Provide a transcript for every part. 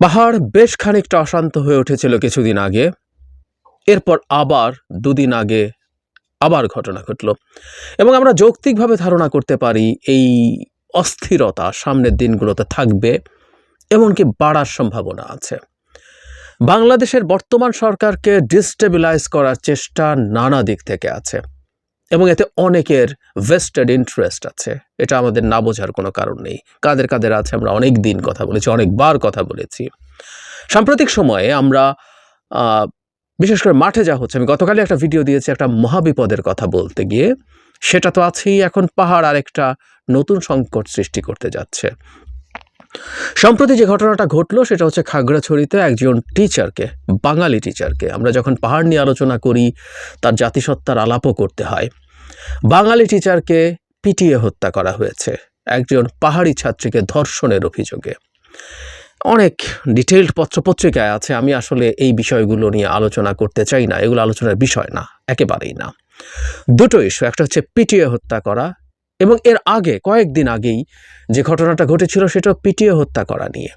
পাহাড় বেশ খানিকটা অশান্ত হয়ে উঠেছিল কিছুদিন আগে। এরপর আবার দুদিন আগে আবার ঘটনা ঘটল। এবং আমরা যৌক্তিকভাবে ধারণা করতে পারি এই অস্থিরতা সামনের দিনগুলোতে থাকবে, এমনকি বাড়ার সম্ভাবনা আছে। বাংলাদেশের বর্তমান সরকারকে ডিস্টেবিলাইজ করার চেষ্টা নানা দিক থেকে আছে। এবং এতে অনেকের ভেস্টেড ইন্টারেস্ট আছে। এটা আমাদের না বোঝার কোনো কারণ নেই। কাদের কাদের আছে আমরা অনেক দিন কথা বলেছি, অনেকবার কথা বলেছি। সাম্প্রতিক সময়ে আমরা বিশেষ করে মাঠে যা হচ্ছে, আমি গতকালই একটা ভিডিও দিয়েছি একটা মহাবিপদের কথা বলতে গিয়ে। সেটা তো আছেই এখন পাহাড় আরেকটা নতুন সংকট সৃষ্টি করতে যাচ্ছে। সম্প্রতি যে ঘটনাটা ঘটলো, সেটা হচ্ছে খাগড়াছড়িতে একজন টিচারকে বাঙালি টিচারকে আমরা যখন পাহাড় নিয়ে আলোচনা করি, তার জাতিসত্তার আলাপও করতে হয়। বাঙালি টিচারকে পিটিয়ে হত্যা করা হয়েছে একজন পাহাড়ি ছাত্রীকে ধর্ষণের অভিযোগে। অনেক ডিটেইলড পত্রপত্রিকায় আছে, আমি আসলে এই বিষয়গুলো নিয়ে আলোচনা করতে চাই না, এগুলো আলোচনার বিষয় না, একেবারেই না। দুটো ইস্যু একটা হচ্ছে পিটিয়ে হত্যা করা এবং এর আগে, কয়েকদিন আগেই যে ঘটনাটা ঘটেছিল সেটা পিটিয়ে হত্যা করা নিয়ে।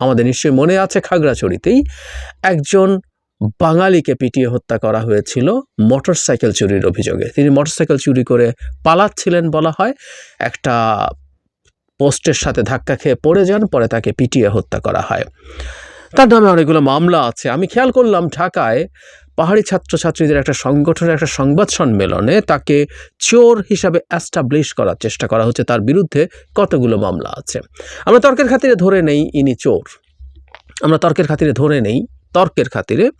আমাদের নিশ্চয়ই মনে আছে খাগড়াছড়িতেই একজন বাঙালিকে পিটিয়ে হত্যা করা হয়েছিল মোটরসাইকেল চুরির অভিযোগে। তিনি মোটরসাইকেল চুরি করে পালাচ্ছিলেন বলা হয়। একটা পোস্টের সাথে ধাক্কা খেয়ে পড়ে যান, পরে তাকে পিটিয়ে হত্যা করা হয়। তার নামে অনেকগুলো মামলা আছে। আমি খেয়াল করলাম ঢাকায় পাহাড়ি ছাত্রছাত্রীদের একটা সংগঠনের একটা সংবাদ সম্মেলনে তাকে চোর হিসাবে অ্যাস্টাবলিশ করার চেষ্টা করা হচ্ছে। তার বিরুদ্ধে কতগুলো মামলা আছে? আমরা তর্কের খাতিরে ধরে নেই ইনি চোর। আমরা তর্কের খাতিরে ধরে নেই, তর্কের খাতিরে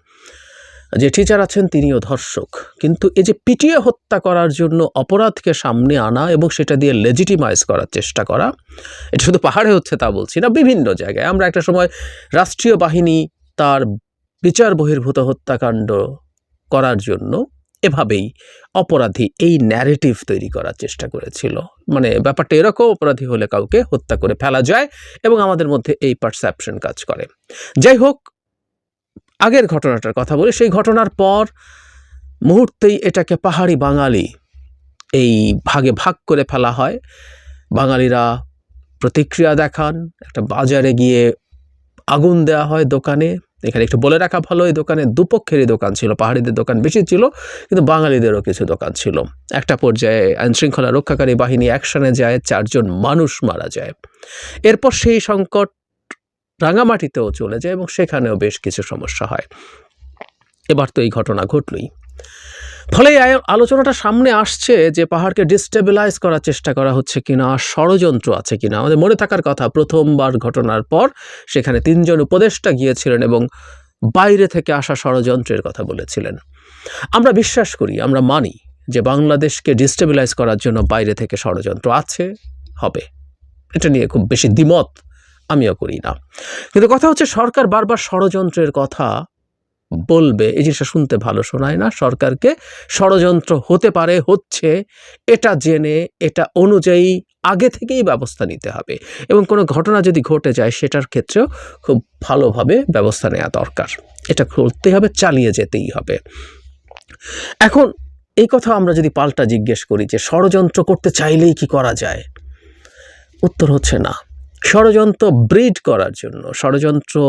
যে টিচার আছেন তিনিও ধর্ষক। কিন্তু এই যে পিটিয়ে হত্যা করার জন্য অপরাধকে সামনে আনা এবং সেটা দিয়ে লেজিটিমাইজ করার চেষ্টা করা, এটা শুধু পাহাড়ে হচ্ছে তা বলছি না, বিভিন্ন জায়গায়। আমরা একটা সময় রাষ্ট্রীয় বাহিনী তার বিচার বহির্ভূত হত্যাকাণ্ড করার জন্য এভাবেই অপরাধী এই ন্যারেটিভ তৈরি করার চেষ্টা করেছিল। মানে ব্যাপারটা এরকম, অপরাধী হলে কাউকে হত্যা করে ফেলা যায় এবং আমাদের মধ্যে এই পারসেপশন কাজ করে। যাই হোক, আগের ঘটনাটার কথা বলি, সেই ঘটনার পর মুহূর্তেই এটাকে পাহাড়ি বাঙালি এই ভাগে ভাগ করে ফেলা হয়। বাঙালিরা প্রতিক্রিয়া দেখান, একটা বাজারে গিয়ে আগুন দেওয়া হয় দোকানে। এখানে একটু বলে রাখা ভালো, এই দোকানে দুপক্ষেরই দোকান ছিল, পাহাড়িদের দোকান বেশি ছিল, কিন্তু বাঙালিদেরও কিছু দোকান ছিল। একটা পর্যায়ে আইনশৃঙ্খলা রক্ষাকারী বাহিনী অ্যাকশনে যায়, চারজন মানুষ মারা যায়। এরপর সেই সংকট রাঙামাটিতেও চলে যায় এবং সেখানেও বেশ কিছু সমস্যা হয়। এবার তো এই ঘটনা ঘটলই। ফলে আলোচনাটা সামনে আসছে যে পাহাড়কে ডিস্টেবিলাইজ করার চেষ্টা করা হচ্ছে কিনা, ষড়যন্ত্র আছে কিনা। আমাদের মনে থাকার কথা, প্রথমবার ঘটনার পর সেখানে তিনজন উপদেষ্টা গিয়েছিলেন এবং বাইরে থেকে আসা ষড়যন্ত্রের কথা বলেছিলেন। আমরা বিশ্বাস করি, আমরা মানি যে বাংলাদেশকে ডিস্টেবিলাইজ করার জন্য বাইরে থেকে ষড়যন্ত্র আছে, হবে। এটা নিয়ে খুব বেশি দ্বিমত আমিও করি না। কিন্তু কথা হচ্ছে সরকার বারবার ষড়যন্ত্রের কথা বলবে, এই জিনিসটা শুনতে ভালো শোনায় না, সরকারকে ষড়যন্ত্র হতে পারে, হচ্ছে। এটা জেনে, এটা অনুযায়ী আগে থেকেই ব্যবস্থা নিতে হবে। এবং কোনো ঘটনা যদি ঘটে যায়, সেটার ক্ষেত্রেও খুব ভালোভাবে ব্যবস্থা নেওয়া দরকার। এটা করতেই হবে, চালিয়ে যেতেই হবে। এখন এই কথা আমরা যদি পাল্টা জিজ্ঞেস করি যে, ষড়যন্ত্র করতে চাইলেই কি করা যায়? উত্তর হচ্ছে না। ষড়যন্ত্র ব্রিড করার জন্য, ষড়যন্ত্র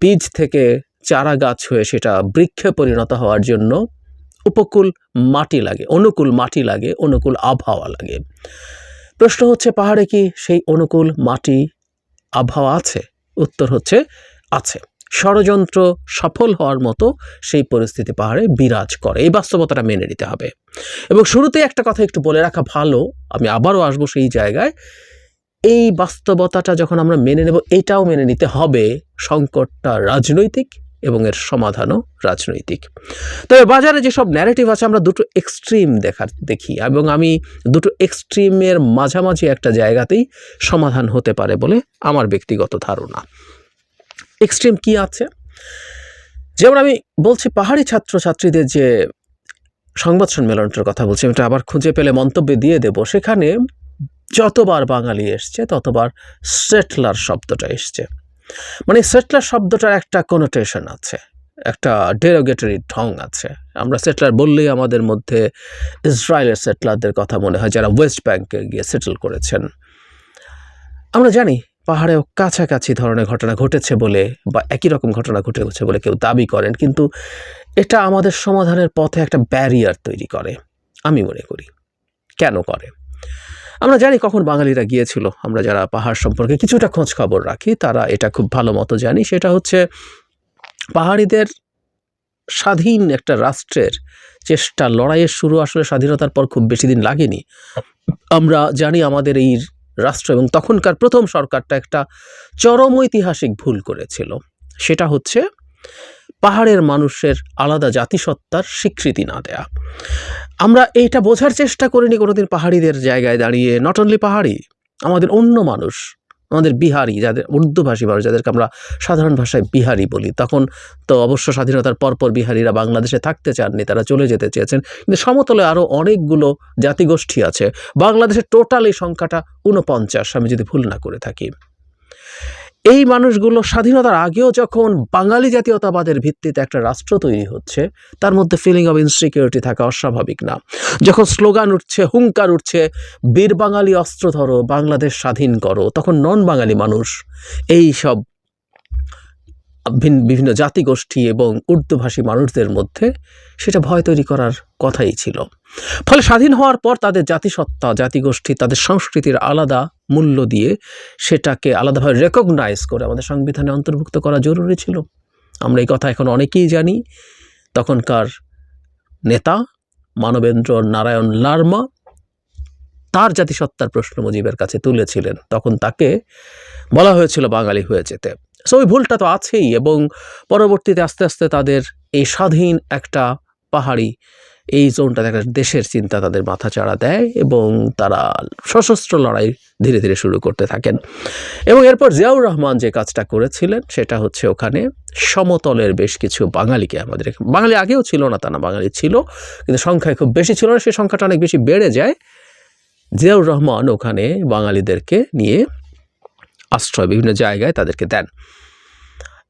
বীজ থেকে চারা গাছ হয়ে সেটা বৃক্ষে পরিণত হওয়ার জন্য উপকূল মাটি লাগে, অনুকূল মাটি লাগে, অনুকূল আবহাওয়া লাগে। প্রশ্ন হচ্ছে, পাহাড়ে কি সেই অনুকূল মাটি আবহাওয়া আছে? উত্তর হচ্ছে, আছে। ষড়যন্ত্র সফল হওয়ার মতো সেই পরিস্থিতি পাহাড়ে বিরাজ করে। এই বাস্তবতাটা মেনে নিতে হবে। এবং শুরুতে একটা কথা একটু বলে রাখা ভালো, আমি আবারও আসব সেই জায়গায়। এই বাস্তবতাটা যখন আমরা মেনে নেব, এটাও মেনে নিতে হবে, সংকটটা রাজনৈতিক এবং এর সমাধানও রাজনৈতিক। তবে বাজারে যেসব ন্যারেটিভ আছে, আমরা দুটো এক্সট্রিম দেখার, দেখি এবং আমি দুটো এক্সট্রিমের মাঝামাঝি একটা জায়গাতেই সমাধান হতে পারে বলে আমার ব্যক্তিগত ধারণা। এক্সট্রিম কি আছে? যেমন আমি বলছি, পাহাড়ি ছাত্রছাত্রীদের যে সংবাদ সম্মেলনটার কথা বলছি এটা আবার খুঁজে পেলে মন্তব্যে দিয়ে দেব। সেখানে যতবার বাঙালি এসছে, ততবার সেটলার শব্দটা এসছে। মানে সেটলার শব্দটার একটা কোনোটেশন আছে, একটা ডেরোগেটরি ঢং আছে। আমরা সেটলার বললেই আমাদের মধ্যে ইসরায়েলের সেটলারদের কথা মনে হয়, যারা ওয়েস্ট ব্যাংকে গিয়ে সেটেল করেছেন। আমরা জানি পাহাড়েও কাছাকাছি ধরনের ঘটনা ঘটেছে বলে বা একই রকম ঘটনা ঘটেছে বলে কেউ দাবি করেন, কিন্তু এটা আমাদের সমাধানের পথে একটা ব্যারিয়ার তৈরি করে, আমি মনে করি। কেন করে? আমরা জানি কখন বাঙালিরা গিয়েছিল, আমরা যারা পাহাড় সম্পর্কে কিছুটা খোঁজ খবর রাখি, তারা এটা খুব ভালো মতো জানি। সেটা হচ্ছে পাহাড়িদের স্বাধীন একটা রাষ্ট্রের চেষ্টা, লড়াইয়ের শুরু আসলে স্বাধীনতার পর খুব বেশি দিন লাগেনি। আমরা জানি আমাদের এই রাষ্ট্র এবং তখনকার প্রথম সরকারটা একটা চরম ঐতিহাসিক ভুল করেছিল। সেটা হচ্ছে পাহাড়ের মানুষের আলাদা জাতিসত্তার স্বীকৃতি না দেয়া। আমরা এইটা বোঝার চেষ্টা করিনি কোনোদিন পাহাড়িদের জায়গায় দাঁড়িয়ে। নট অনলি পাহাড়ি, আমাদের অন্য মানুষ, আমাদের বিহারি, যাদের উর্দুভাষী মানুষ, যাদেরকে আমরা সাধারণ ভাষায় বিহারি বলি। তখন তো অবশ্য স্বাধীনতার পরপর বিহারিরা বাংলাদেশে থাকতে চাননি, তারা চলে যেতে চেয়েছেন। কিন্তু সমতলে আরও অনেকগুলো জাতিগোষ্ঠী আছে। বাংলাদেশের টোটাল এই সংখ্যাটা উনপঞ্চাশ আমি যদি ভুল না করে থাকি। এই মানুষগুলো স্বাধীনতার আগেও যখন বাঙালি জাতীয়তাবাদের ভিত্তিতে একটা রাষ্ট্র তৈরি হচ্ছে, তার মধ্যে ফিলিং অফ ইনসিকিউরিটি থাকা অস্বাভাবিক না। যখন স্লোগান উঠছে, হুঙ্কার উঠছে, বীর বাঙালি অস্ত্র ধরো, বাংলাদেশ স্বাধীন করো, তখন নন বাঙালি মানুষ এই সব বিভিন্ন জাতিগোষ্ঠী এবং উর্দুভাষী মানুষদের মধ্যে সেটা ভয় তৈরি করার কথাই ছিল। ফলে স্বাধীন হওয়ার পর তাদের জাতিসত্তা, জাতিগোষ্ঠী, তাদের সংস্কৃতির আলাদা মূল্য দিয়ে সেটাকে আলাদাভাবে রেকগনাইজ করে আমাদের সংবিধানে অন্তর্ভুক্ত করা জরুরি ছিল। আমরা এই কথা এখন অনেকেই জানি। তখনকার নেতা মানবেন্দ্র নারায়ণ লার্মা তার জাতিসত্তার প্রশ্ন মুজিবের কাছে তুলেছিলেন। তখন তাকে বলা হয়েছিল বাঙালি হয়ে যেতে। সো ওই ভুলটা তো আছেই এবং পরবর্তীতে আস্তে আস্তে তাদের এই স্বাধীন একটা পাহাড়ি, এই জোনটাতে একটা দেশের চিন্তা তাদের মাথা চাড়া দেয় এবং তারা সশস্ত্র লড়াই ধীরে ধীরে শুরু করতে থাকেন। এবং এরপর জিয়াউর রহমান যে কাজটা করেছিলেন সেটা হচ্ছে ওখানে সমতলের বেশ কিছু বাঙালিকে আমাদের বাঙালি আগেও ছিল না তা না, বাঙালি ছিল, কিন্তু সংখ্যায় খুব বেশি ছিল না, সেই সংখ্যাটা অনেক বেশি বেড়ে যায়। জিয়াউর রহমান ওখানে বাঙালিদেরকে নিয়ে আশ্রয় বিভিন্ন জায়গায় তাদেরকে দেন।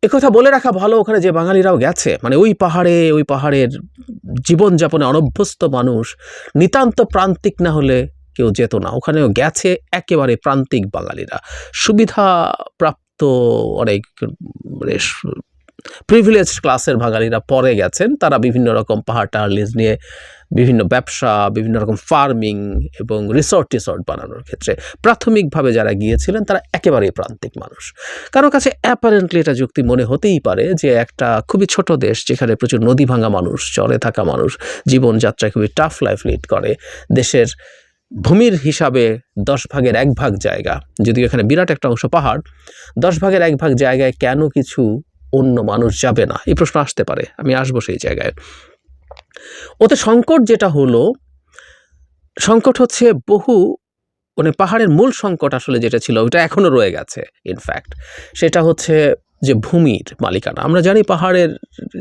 একথা বলে রাখা ভালো ওখানে যে বাঙালিরাও গেছে। মানে ওই পাহাড়ে, ওই পাহাড়ের জীবনযাপনে অনভ্যস্ত মানুষ, নিতান্ত প্রান্তিক না হলে কেউ যেত না। ওখানেও গেছে একেবারে প্রান্তিক বাঙালিরা। সুবিধা প্রাপ্ত অনেক মানে প্রিভিলেজ ক্লাসের বাঙালিরা পরে গেছেন। তারা বিভিন্ন রকম পাহাড় টাহাড় লিজ নিয়ে বিভিন্ন ব্যবসা, বিভিন্ন রকম ফার্মিং এবং রিসর্ট টিসর্ট বানানোর ক্ষেত্রে প্রাথমিকভাবে যারা গিয়েছিলেন তারা একেবারেই প্রান্তিক মানুষ। কারও কাছে অ্যাপারেন্টলি এটা যুক্তি মনে হতেই পারে যে একটা খুবই ছোট দেশ যেখানে প্রচুর নদী ভাঙা মানুষ, চরে থাকা মানুষ, জীবনযাত্রায় খুবই টাফ লাইফ লিড করে। দেশের ভূমির হিসাবে দশ ভাগের এক ভাগ জায়গা। যদিও এখানে বিরাট একটা অংশ পাহাড়, দশ ভাগের এক ভাগ জায়গায় কেন কিছু অন্য মানুষ যাবে না? এই প্রশ্ন আসতে পারে। আমি আসব সেই জায়গায়। ওতে সংকট যেটা হলো, সংকট হচ্ছে বহু মানে পাহাড়ের মূল সংকট আসলে যেটা ছিল, ওটা এখনও রয়ে গেছে ইনফ্যাক্ট সেটা হচ্ছে যে ভূমির মালিকানা। আমরা জানি পাহাড়ের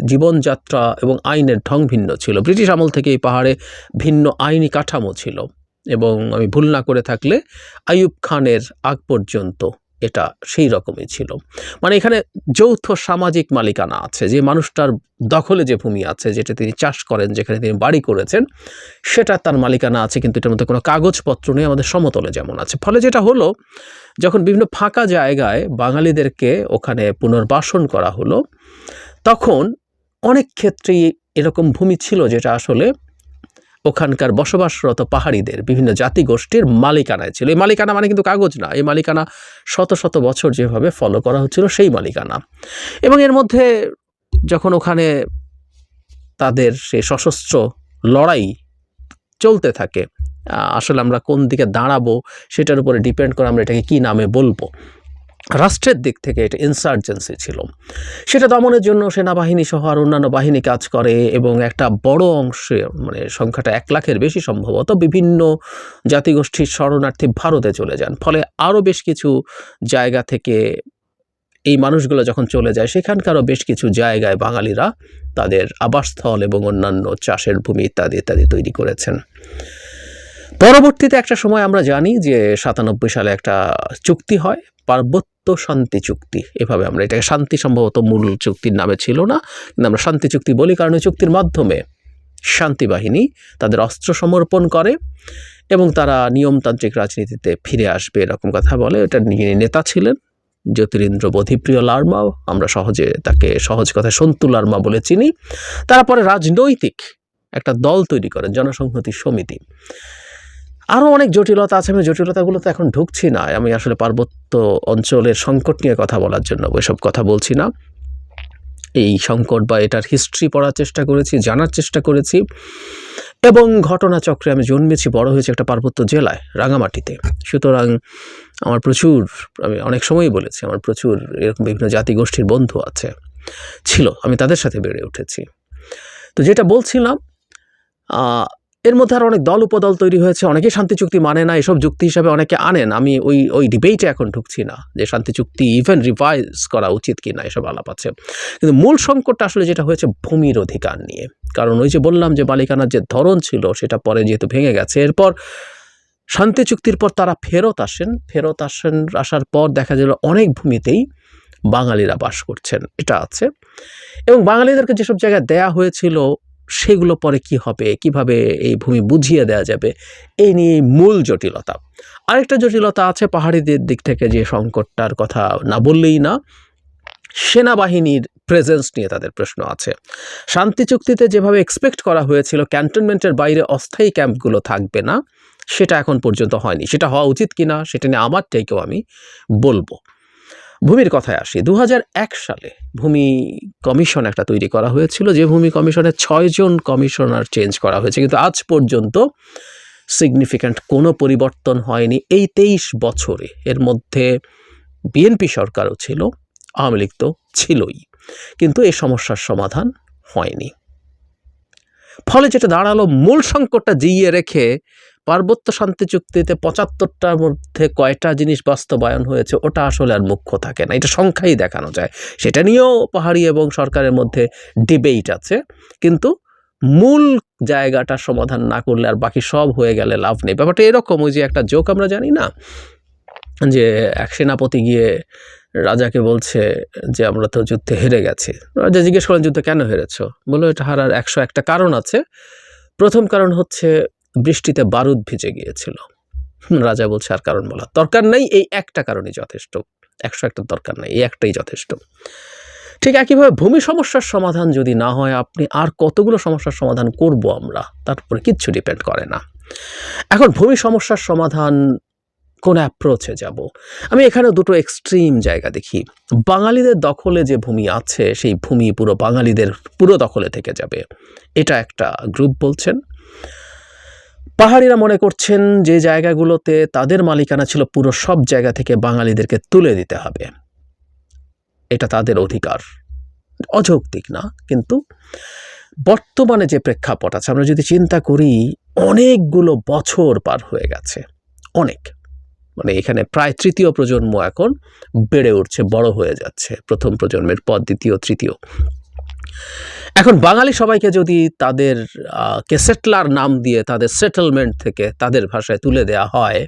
জীবনযাত্রা এবং আইনের ঢং ভিন্ন ছিল। ব্রিটিশ আমল থেকে এই পাহাড়ে ভিন্ন আইনি কাঠামো ছিল এবং আমি ভুল না করে থাকলে আইয়ুব খানের আগ পর্যন্ত এটা সেই রকমই ছিল। মানে এখানে যৌথ সামাজিক মালিকানা আছে, যে মানুষটার দখলে যে ভূমি আছে, যেটা তিনি চাষ করেন, যেখানে তিনি বাড়ি করেছেন, সেটা তার মালিকানা আছে, কিন্তু এটার মধ্যে কোনো কাগজপত্র নেই, আমাদের সমতলে যেমন আছে। ফলে যেটা হলো, যখন বিভিন্ন ফাঁকা জায়গায় বাঙালিদেরকে ওখানে পুনর্বাসন করা হলো, তখন অনেক ক্ষেত্রেই এরকম ভূমি ছিল যেটা আসলে ওখানকার বসবাসরত পাহাড়িদের বিভিন্ন জাতিগোষ্ঠীর মালিকানায় ছিল। এই মালিকানা মানে কিন্তু কাগজ না। এই মালিকানা শত শত বছর যেভাবে ফলো করা হচ্ছিল, সেই মালিকানা। এবং এর মধ্যে যখন ওখানে তাদের সে সশস্ত্র লড়াই চলতে থাকে আসলে আমরা কোন দিকে দাঁড়াবো সেটার উপরে ডিপেন্ড করে আমরা এটাকে কী নামে বলব? রাষ্ট্রের দিক থেকে এটা ইনসার্জেন্সি ছিল। সেটা দমনের জন্য সেনাবাহিনী সহ আর অন্যান্য বাহিনী কাজ করে এবং একটা বড় অংশে মানে সংখ্যাটা এক লাখের বেশি সম্ভবত বিভিন্ন জাতিগোষ্ঠীর শরণার্থী ভারতে চলে যান। ফলে আরও বেশ কিছু জায়গা থেকে এই মানুষগুলো যখন চলে যায়, সেখানকারও বেশ কিছু জায়গায় বাঙালিরা তাদের আবাসস্থল এবং অন্যান্য চাষের ভূমি ইত্যাদি ইত্যাদি তৈরি করেছেন। পরবর্তীতে একটা সময় আমরা জানি যে সাতানব্বই সালে একটা চুক্তি হয়, পার্বত্য শান্তি চুক্তি। এভাবে আমরা এটাকে শান্তি সম্ভবত মূল চুক্তির নামে ছিল না, কিন্তু আমরা শান্তি চুক্তি বলি কারণ ওই চুক্তির মাধ্যমে শান্তি বাহিনী তাদের অস্ত্র সমর্পণ করে এবং তারা নিয়মতান্ত্রিক রাজনীতিতে ফিরে আসবে, এরকম কথা বলে। এটা যিনি নেতা ছিলেন জ্যোতিরিন্দ্র বোধিপ্রিয় লার্মাও, আমরা সহজে তাকে সহজ কথায় সন্তু লার্মা বলে চিনি। তারপরে রাজনৈতিক একটা দল তৈরি করেন, জনসংহতি সমিতি। আরও অনেক জটিলতা আছে, আমি জটিলতাগুলো তো এখন ঢুকছি না। আমি আসলে পার্বত্য অঞ্চলের সংকট নিয়ে কথা বলার জন্য এসব কথা বলছি না। এই সংকট বা এটার হিস্ট্রি পড়ার চেষ্টা করেছি, জানার চেষ্টা করেছি এবং ঘটনাচক্রে আমি জন্মেছি, বড় হয়েছে একটা পার্বত্য জেলায়, রাঙামাটিতে। সুতরাং আমার প্রচুর, আমি অনেক সময়ই বলেছি, আমার প্রচুর এরকম বিভিন্ন জাতিগোষ্ঠীর বন্ধু আছে, ছিল, আমি তাদের সাথে বেড়ে উঠেছি। তো যেটা বলছিলাম এর মধ্যে আর অনেক দল উপদল তৈরি হয়েছে। অনেকেই শান্তি চুক্তি মানে না, এসব যুক্তি হিসাবে অনেকে আনেন। আমি ওই ওই ডিবেটে এখন ঢুকছি না যে শান্তি চুক্তি ইভেন রিভাইজ করা উচিত কি না এসব আলাপ আছে। কিন্তু মূল সংকটটা আসলে যেটা হয়েছে ভূমির অধিকার নিয়ে। কারণ ওই যে বললাম যে মালিকানার যে ধরন ছিল, সেটা পরে যেহেতু ভেঙে গেছে। এরপর শান্তি চুক্তির পর তারা ফেরত আসেন। ফেরত আসেন, আসার পর দেখা গেল অনেক ভূমিতেই বাঙালিরা বাস করছেন। এটা আছে। এবং বাঙালিদেরকে যেসব জায়গায় দেয়া হয়েছিল সেগুলো পরে কি হবে? কীভাবে এই ভূমি বুঝিয়ে দেওয়া যাবে? এই নিয়ে মূল জটিলতা। আরেকটা জটিলতা আছে পাহাড়িদের দিক থেকে যে সংকটটার কথা না বললেই না। সেনাবাহিনীর প্রেজেন্স নিয়ে তাদের প্রশ্ন আছে। শান্তি চুক্তিতে যেভাবে এক্সপেক্ট করা হয়েছিল ক্যান্টনমেন্টের বাইরে অস্থায়ী ক্যাম্পগুলো থাকবে না, সেটা এখন পর্যন্ত হয়নি। সেটা হওয়া উচিত কিনা, সেটা নিয়ে আমার থেকেও আমি বলব। ভূমির কথায় আসি। দু হাজার এক সালে ভূমি কমিশন একটা তৈরি করা হয়েছিল, যে ভূমি কমিশনে ছয়জন কমিশনার চেঞ্জ করা হয়েছে। কিন্তু আজ পর্যন্ত সিগনিফিক্যান্ট কোনো পরিবর্তন হয়নি। এই তেইশ বছরে এর মধ্যে বিএনপি সরকারও ছিল, আওয়ামী লীগ তো ছিলই। কিন্তু এই সমস্যার সমাধান হয়নি। ফলে যেটা দাঁড়াল, মূল সংকটটা জিইয়ে রেখে পার্বত্য শান্তি চুক্তিতে পঁচাত্তরটার মধ্যে কয়টা জিনিস বাস্তবায়ন হয়েছে, ওটা আসলে আর মুখ্য থাকে না। এটা সংখ্যাই দেখানো যায়। সেটা নিয়েও পাহাড়ি এবং সরকারের মধ্যে ডিবেট আছে। কিন্তু মূল জায়গাটা সমাধান না করলে আর বাকি সব হয়ে গেলে লাভ নেই। ব্যাপারটা এরকম, ওই যে একটা জোক আমরা জানি না? যে এক সেনাপতি গিয়ে রাজাকে বলছে যে, আমরা তো যুদ্ধে হেরে গেছি। রাজা জিজ্ঞেস করেন যুদ্ধে কেন হেরেছো? বলল, এটা হারার একশো একটা কারণ আছে। প্রথম কারণ হচ্ছে বৃষ্টিতে বারুদ ভিজে গিয়েছিল। রাজা বলছে, আর কারণ বলা দরকার নেই, এই একটা কারণই যথেষ্ট। একশো একটা দরকার নেই, এই একটাই যথেষ্ট। ঠিক একইভাবে ভূমি সমস্যার সমাধান যদি না হয়, আপনি আর কতগুলো সমস্যার সমাধান করব আমরা? তার উপরে কিচ্ছু ডিপেন্ড করে না। এখন ভূমি সমস্যার সমাধান কোন অ্যাপ্রোচে যাব? আমি এখানে দুটো এক্সট্রিম জায়গা দেখি। বাঙালিদের দখলে যে ভূমি আছে, সেই ভূমি পুরো বাঙালিদের পুরো দখলে থেকে যাবে। এটা একটা গ্রুপ বলছেন। পাহাড়িরা মনে করছেন যে জায়গাগুলোতে তাদের মালিকানা ছিল পুরো সব জায়গা থেকে বাঙালিদেরকে তুলে দিতে হবে। এটা তাদের অধিকার। অযৌক্তিক না, কিন্তু বর্তমানে যে প্রেক্ষাপট আছে, আমরা যদি চিন্তা করি, অনেকগুলো বছর পার হয়ে গেছে। অনেক। মানে এখানে প্রায় তৃতীয় প্রজন্ম এখন বেড়ে উঠছে, বড় হয়ে যাচ্ছে। প্রথম প্রজন্মের পর দ্বিতীয়, তৃতীয়। এখন বাঙালি সবাইকে যদি তাদের কে সেটলার নাম দিয়ে তাদের সেটেলমেন্ট থেকে তাদের ভাষায় তুলে দেওয়া হয়,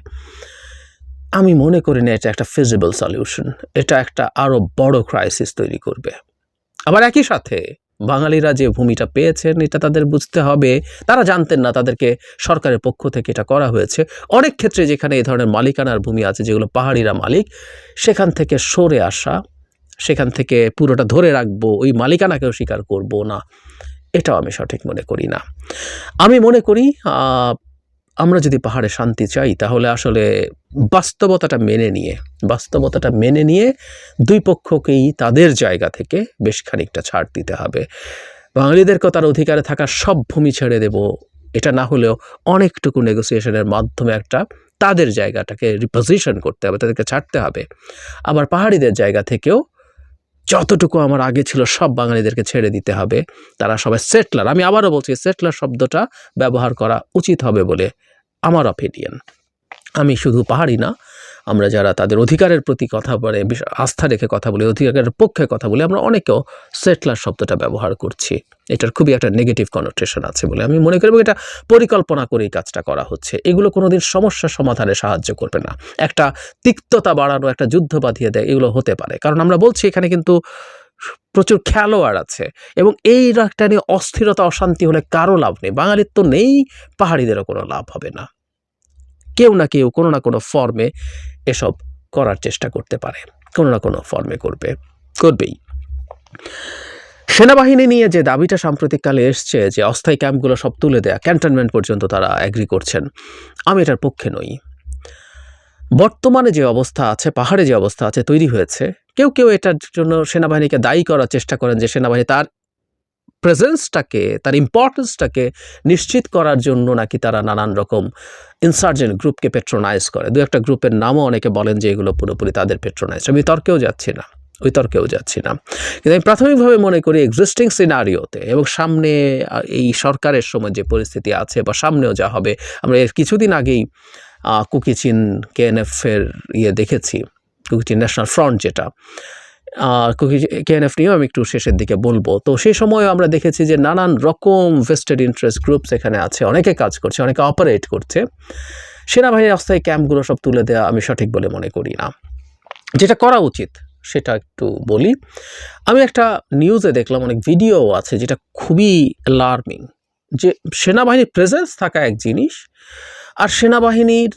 আমি মনে করি না এটা একটা ফিজিবল সলিউশন এটা একটা আরও বড় ক্রাইসিস তৈরি করবে। আবার একই সাথে, বাঙালিরা যে ভূমিটা পেয়েছেন এটা তাদের বুঝতে হবে, তারা জানতেন না তাদেরকে সরকারের পক্ষ থেকে এটা করা হয়েছে। অনেক ক্ষেত্রে যেখানে এই ধরনের মালিকানার ভূমি আছে যেগুলো পাহাড়িরা মালিক, সেখান থেকে সরে আসা সেখান থেকে পুরোটা ধরে রাখব, ওই মালিকানাকেও স্বীকার করব না। এটাও আমি সঠিক মনে করি না। আমি মনে করি আমরা যদি পাহাড়ে শান্তি চাই, তাহলে আসলে বাস্তবতাটা মেনে নিয়ে, বাস্তবতাটা মেনে নিয়ে দুই পক্ষকেই তাদের জায়গা থেকে বেশ খানিকটা ছাড় দিতে হবে। বাঙালিদেরকে তার অধিকারে থাকা সব ভূমি ছেড়ে দেব, এটা না হলেও অনেকটুকু নেগোসিয়েশনের মাধ্যমে একটা তাদের জায়গাটাকে রিপোজিশন করতে হবে, তাদেরকে ছাড়তে হবে। আবার পাহাড়িদের জায়গা থেকেও যতটুকু আমার আগে ছিল, সব বাঙালিদেরকে ছেড়ে দিতে হবে। তারা সবাই সেটলার আমি আবারও বলছি সেটলার শব্দটা ব্যবহার করা উচিত হবে বলে আমার অপিনিয়ন আমি শুধু পাহাড়ি না আমরা যারা তাদের অধিকারের প্রতি কথা বলে আস্থা রেখে কথা বলি, অধিকারের পক্ষে কথা বলি, আমরা অনেকেও সেটলার শব্দটা ব্যবহার করছি। এটার খুবই একটা নেগেটিভ কনোটেশন আছে বলে আমি মনে করি এটা পরিকল্পনা করেই কাজটা করা হচ্ছে। এগুলো কোনোদিন সমস্যা সমাধানে সাহায্য করবে না। একটা তিক্ততা বাড়ানো, একটা যুদ্ধ বাঁধিয়ে দেয়, এগুলো হতে পারে। কারণ আমরা বলছি এখানে কিন্তু প্রচুর খেলোয়াড় আছে এবং এই একটা নিয়ে অস্থিরতা, অশান্তি হলে কারও লাভ নেই। বাঙালির তো নেই, পাহাড়িদেরও কোনো লাভ হবে না। কেউ না কেউ কোনো না কোনো ফর্মে এসব করার চেষ্টা করতে পারে। কোনো না কোনো ফর্মে করবে। করবেই। সেনাবাহিনী নিয়ে যে দাবিটা সাম্প্রতিককালে এসছে যে অস্থায়ী ক্যাম্পগুলো সব তুলে দেয়া ক্যান্টনমেন্ট পর্যন্ত তারা অ্যাগ্রি করছেন, আমি এটার পক্ষে নই। বর্তমানে যে অবস্থা আছে, পাহাড়ে যে অবস্থা আছে, তৈরি হয়েছে, কেউ কেউ এটার জন্য সেনাবাহিনীকে দায়ী করার চেষ্টা করেন যে সেনাবাহিনী তার প্রেজেন্সটাকে তার ইম্পর্টেন্সটাকে নিশ্চিত করার জন্য নাকি তারা নানান রকম ইনসার্জেন্ট গ্রুপকে পেট্রোনাইজ করে। দু একটা গ্রুপের নামও অনেকে বলেন যে এগুলো পুরোপুরি তাদের পেট্রোনাইজ আমি তর্কেও যাচ্ছি না। ওই তর্কেও যাচ্ছি না। কিন্তু আমি প্রাথমিকভাবে মনে করি এক্সিস্টিং সিনারিওতে এবং সামনে এই সরকারের সময় যে পরিস্থিতি আছে বা সামনেও যা হবে, আমরা এর কিছুদিন আগেই কুকিচিন কেএনএফের ইয়ে দেখেছি। কুকিচিন ন্যাশনাল ফ্রন্ট যেটা। কুকি কেএনএফ নিয়েও আমি একটু শেষের দিকে বলব। তো সেই সময় আমরা দেখেছি যে নানান রকম ভেস্টেড ইন্টারেস্ট গ্রুপস এখানে আছে। অনেকে কাজ করছে, অনেকে অপারেট করছে। সেনাবাহিনীর অস্থায়ী ক্যাম্পগুলো সব তুলে দেওয়া আমি সঠিক বলে মনে করি না। যেটা করা উচিত, সেটা একটু বলি। আমি একটা নিউজে দেখলাম, অনেক ভিডিও আছে, যেটা খুবই অ্যালার্মিং যে সেনাবাহিনীর প্রেজেন্স থাকা এক জিনিস, আর সেনাবাহিনীর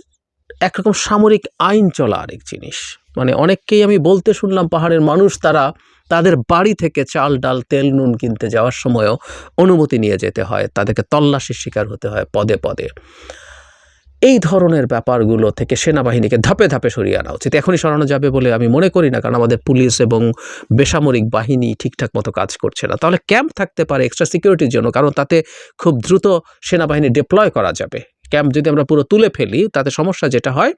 একরকম সামরিক আইন চলা আরেক জিনিস। মানে অনেককেই আমি বলতে শুনলাম, পাহাড়ের মানুষ তারা তাদের বাড়ি থেকে চাল, ডাল, তেল, নুন কিনতে যাওয়ার সময়ও অনুমতি নিয়ে যেতে হয়। তাদেরকে তল্লাশির শিকার হতে হয় পদে পদে। এই ধরনের ব্যাপারগুলো থেকে সেনাবাহিনীকে ধাপে ধাপে সরিয়ে আনা উচিত। এখনই সরানো যাবে বলে আমি মনে করি না, কারণ আমাদের পুলিশ এবং বেসামরিক বাহিনী ঠিকঠাক মতো কাজ করছে না। তাহলে ক্যাম্প থাকতে পারে এক্সট্রা সিকিউরিটির জন্য, কারণ তাতে খুব দ্রুত সেনাবাহিনী ডিপ্লয় করা যাবে। ক্যাম্প যদি আমরা পুরো তুলে ফেলি, তাতে সমস্যা যেটা হয়,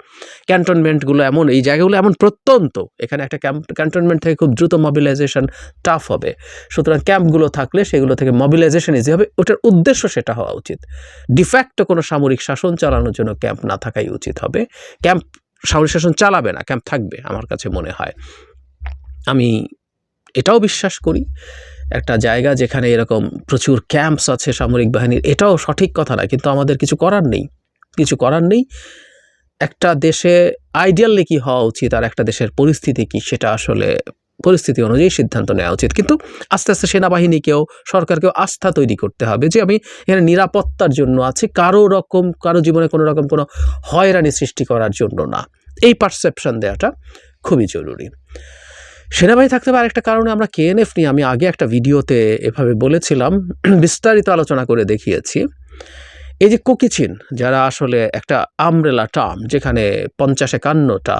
ক্যান্টনমেন্টগুলো এমন, এই জায়গাগুলো এমন প্রত্যন্ত, এখানে একটা ক্যাম্প, ক্যান্টনমেন্ট থেকে খুব দ্রুত মোবিলাইজেশন টাফ হবে। সুতরাং ক্যাম্পগুলো থাকলে সেগুলো থেকে মোবিলাইজেশন ইজি হবে, ওটার উদ্দেশ্য সেটা হওয়া উচিত। ডিফ্যাক্ট কোনো সামরিক শাসন চালানোর জন্য ক্যাম্প না থাকাই উচিত হবে। ক্যাম্প, সামরিক শাসন চালাবে না, ক্যাম্প থাকবে, আমার কাছে মনে হয়। আমি এটাও বিশ্বাস করি। একটা জায়গা যেখানে এরকম প্রচুর ক্যাম্পস আছে সামরিক বাহিনীর। এটাও সঠিক কথা না, কিন্তু আমাদের কিছু করার নেই। কিছু করার নেই। একটা দেশে আইডিয়ালি কি হওয়া উচিত আর একটা দেশের পরিস্থিতি কি সেটা আসলে পরিস্থিতি অনুযায়ী সিদ্ধান্ত নেওয়া উচিত। কিন্তু আস্তে আস্তে সেনাবাহিনীকেও, সরকারকেও আস্থা তৈরি করতে হবে যে আমি এখানে নিরাপত্তার জন্য আছি। কারও রকম, কারও জীবনে কোনো রকম কোনো হয়রানি সৃষ্টি করার জন্য না। এই পারসেপশন দেওয়াটা খুবই জরুরি। সেনাবাহিনী থাকতে পারে একটা কারণে আমরা কেএনএফ নিয়ে আমি আগে একটা ভিডিওতে এভাবে বলেছিলাম, বিস্তারিত আলোচনা করে দেখিয়েছি। এই যে কুকিচিন যারা আসলে একটা আমরেলা টার্ম, যেখানে পঞ্চাশ একান্নটা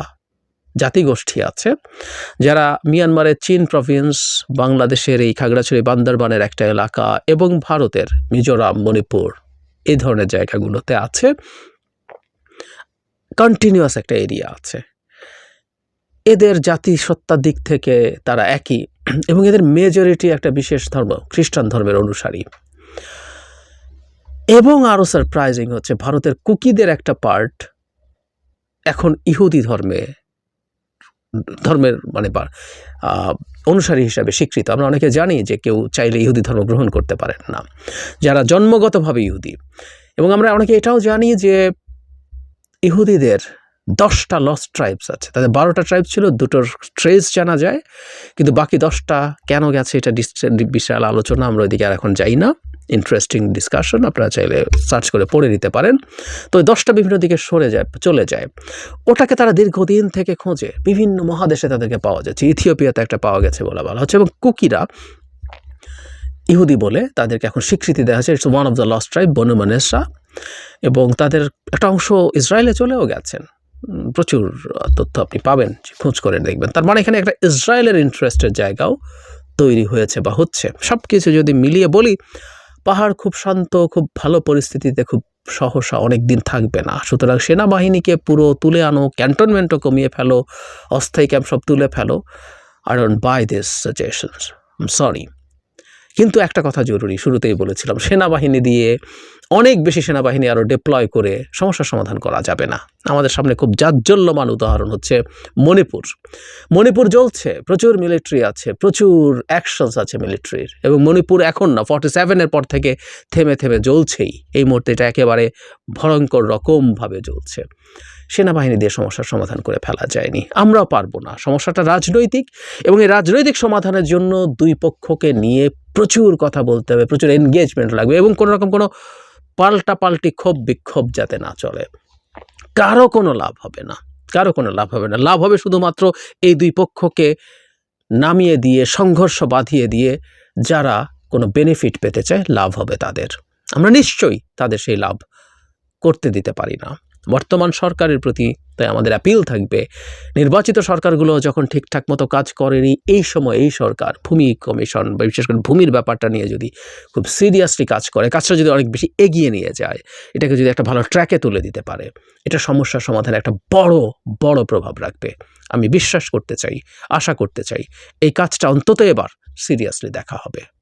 জাতিগোষ্ঠী আছে, যারা মিয়ানমারের চীন প্রভিন্স বাংলাদেশের এই খাগড়াছড়ি বান্দরবানের একটা এলাকা এবং ভারতের মিজোরাম, মণিপুর, এই ধরনের জায়গাগুলোতে আছে। কন্টিনিউয়াস একটা এরিয়া আছে। এদের জাতিসত্তার দিক থেকে তারা একই এবং এদের মেজরিটি একটা বিশেষ ধর্ম, খ্রিস্টান ধর্মের অনুসারী। এবং আরও সারপ্রাইজিং হচ্ছে, ভারতের কুকিদের একটা পার্ট এখন ইহুদি ধর্মে, ধর্মের মানে অনুসারী হিসাবে স্বীকৃত। আমরা অনেকে জানি যে কেউ চাইলে ইহুদি ধর্ম গ্রহণ করতে পারেন না। যারা জন্মগতভাবে ইহুদি। এবং আমরা অনেকে এটাও জানি যে ইহুদিদের দশটা লস্ট ট্রাইবস আছে। তাদের বারোটা ট্রাইব ছিল, দুটোর ট্রেস জানা যায়, কিন্তু বাকি দশটা কেন গেছে এটা বিশাল আলোচনা, আমরা ওইদিকে আর এখন যাই না। ইন্টারেস্টিং ডিসকাশন আপনারা চাইলে সার্চ করে পড়ে নিতে পারেন। তো ওই দশটা বিভিন্ন দিকে সরে যায়, চলে যায়। ওটাকে তারা দীর্ঘদিন থেকে খোঁজে, বিভিন্ন মহাদেশে তাদেরকে পাওয়া যাচ্ছে, ইথিওপিয়াতে একটা পাওয়া গেছে বলা বলা হচ্ছে, এবং কুকিরা ইহুদি বলে তাদেরকে এখন স্বীকৃতি দেওয়া হচ্ছে it's one of the lost tribe বনুমানেসরা এবং তাদের একটা অংশ ইসরায়েলে চলেও গেছেন। প্রচুর তথ্য আপনি পাবেন, খোঁজ করে দেখবেন। তার মানে এখানে একটা ইসরায়েলের ইন্টারেস্টের জায়গাও তৈরি হয়েছে বা হচ্ছে। সব কিছু যদি মিলিয়ে বলি, পাহাড় খুব শান্ত, খুব ভালো পরিস্থিতিতে খুব সহসা অনেক দিন থাকবে না। সুতরাং সেনাবাহিনীকে পুরো তুলে আনো, ক্যান্টনমেন্টও কমিয়ে ফেলো, অস্থায়ী ক্যাম্প সব তুলে ফেলো। I don't buy this suggestions sorry কিন্তু একটা কথা জরুরি, শুরুতেই বলেছিলাম, সেনাবাহিনী দিয়ে অনেক বেশি সেনাবাহিনী আরও ডিপ্লয় করে সমস্যার সমাধান করা যাবে না। আমাদের সামনে খুব জাজ্জল্যমান উদাহরণ হচ্ছে মণিপুর। মণিপুর জ্বলছে, প্রচুর মিলিটারি আছে, প্রচুর অ্যাকশনস আছে মিলিটারির এবং মণিপুর এখন না ফর্টি সেভেনের পর থেকে থেমে থেমে জ্বলছেই। এই মুহূর্তে এটা একেবারে ভয়ঙ্কর রকমভাবে জ্বলছে। সেনাবাহিনী দিয়ে সমস্যার সমাধান করে ফেলা যায়নি। আমরাও পারব না। সমস্যাটা রাজনৈতিক এবং এই রাজনৈতিক সমাধানের জন্য দুই পক্ষকে নিয়ে প্রচুর কথা বলতে হবে, প্রচুর এনগেজমেন্ট লাগবে এবং কোনো রকম কোনো পাল্টা পাল্টি ক্ষোভ বিক্ষোভ যাতে না চলে। কারও কোনো লাভ হবে না। কারও কোনো লাভ হবে না। লাভ হবে শুধুমাত্র এই দুই পক্ষকে নামিয়ে দিয়ে, সংঘর্ষ বাঁধিয়ে দিয়ে যারা কোনো বেনিফিট পেতে চায়, লাভ হবে তাদের। আমরা নিশ্চয়ই তাদের সেই লাভ করতে দিতে পারি না। বর্তমান সরকারের প্রতি তাই আমাদের অ্যাপিল থাকবে। নির্বাচিত সরকারগুলো যখন ঠিকঠাক মতো কাজ করেনি এই সময় এই সরকার, ভূমি কমিশন বা বিশেষ করে ভূমির ব্যাপারটা নিয়ে যদি খুব সিরিয়াসলি কাজ করে, কাজটা যদি অনেক বেশি এগিয়ে নিয়ে যায়, এটাকে যদি একটা ভালো ট্র্যাকে তুলে দিতে পারে, এটা সমস্যার সমাধানে একটা বড় বড় প্রভাব রাখবে। আমি বিশ্বাস করতে চাই, আশা করতে চাই, এই কাজটা অন্তত এবার সিরিয়াসলি দেখা হবে।